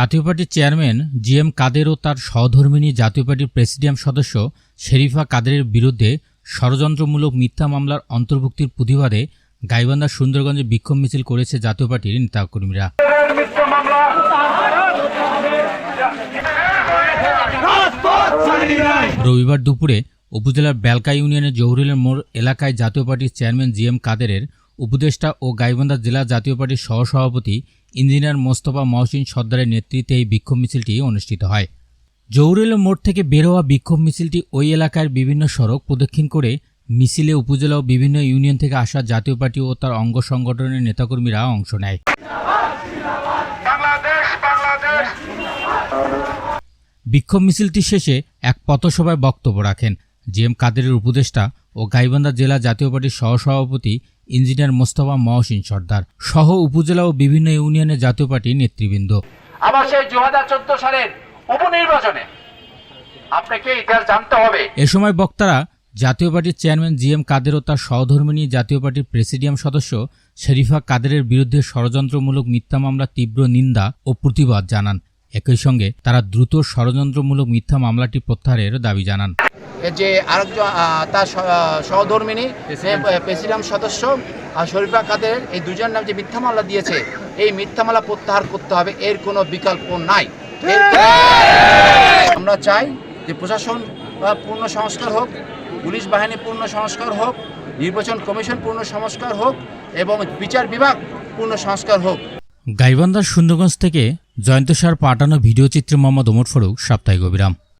জাতীয় পার্টির chairman G M কাদের ও তার সহধর্মিনী জাতীয় পার্টির প্রেসিডিয়াম সদস্য শেরিফা কাদেরের বিরুদ্ধে ষড়যন্ত্রমূলক মিথ্যা মামলার অন্তর্ভুক্তির প্রতিবাদে গাইবান্ধা সুন্দরগঞ্জে বিক্ষোভ মিছিল করেছে জাতীয় পার্টির নেতাকর্মীরা। রবিবার দুপুরে উপজেলার বেলকা ইউনিয়নের জহুরুলের মোড় এলাকায় জাতীয় পার্টির চেয়ারম্যান জি এম কাদেরের উপদেষ্টা ও গাইবান্ধা জেলা জাতীয় পার্টির সহসভাপতি ইঞ্জিনিয়ার মোস্তফা মহসিন সর্দারের নেতৃত্বে এই বিক্ষোভ মিছিলটি অনুষ্ঠিত হয়। জহুরুলের মোড় থেকে বের হওয়া বিক্ষোভ মিছিলটি ওই এলাকার বিভিন্ন সড়ক প্রদক্ষিণ করে মিছিলে, উপজেলা ও বিভিন্ন ইউনিয়ন থেকে আসা জাতীয় পার্টি ও তার অঙ্গ সংগঠনের নেতাকর্মীরা অংশ নেয়। বিক্ষোভ মিছিলটি শেষে এক পথসভায় বক্তব্য রাখেন। জি এম কাদেরের উপদেষ্টা ও গাইবান্ধা জেলা জাতীয় পার্টির সহসভাপতি ইঞ্জিনিয়ার মোস্তফা মহসিন সর্দার সহ উপজেলা ও বিভিন্ন ইউনিয়নের জাতীয় পার্টির নেতৃবৃন্দ। আবার সেই দু হাজার চোদ্দ সালের উপনির্বাচনে আপনাকে ইতিহাস জানতে হবে। এ সময় বক্তারা জাতীয় পার্টির চেয়ারম্যান জি এম কাদের ও তার সহধর্মিনী জাতীয় পার্টির প্রেসিডিয়াম সদস্য শরীফা কাদেরের বিরুদ্ধে ষড়যন্ত্রমূলক মিথ্যা মামলা তীব্র নিন্দা ও প্রতিবাদ জানান। একই সঙ্গে তারা দ্রুত ষড়যন্ত্রমূলক মিথ্যা মামলাটি প্রত্যাহারের দাবি জানান। যে আরেকজন তার সহধর্মিনী প্রেসিডাম সদস্য আর শরীফা কাদের এই দুজন নাম যে মিথ্যা মামলা দিয়েছে এই মিথ্যা মামলা প্রত্যাহার করতে হবে এর কোনো বিকল্প নাই। আমরা চাই যে প্রশাসন পূর্ণ সংস্কার হোক পুলিশ বাহিনী পূর্ণ সংস্কার হোক নির্বাচন কমিশন পূর্ণ সংস্কার হোক এবং বিচার বিভাগ পূর্ণ সংস্কার হোক। গাইবান্ধার সুন্দরগঞ্জ থেকে জয়ন্ত সার পাঠানো ভিডিওচিত্রে মোহাম্মদ ওমর ফারুক সাপ্তাহিক অবিরাম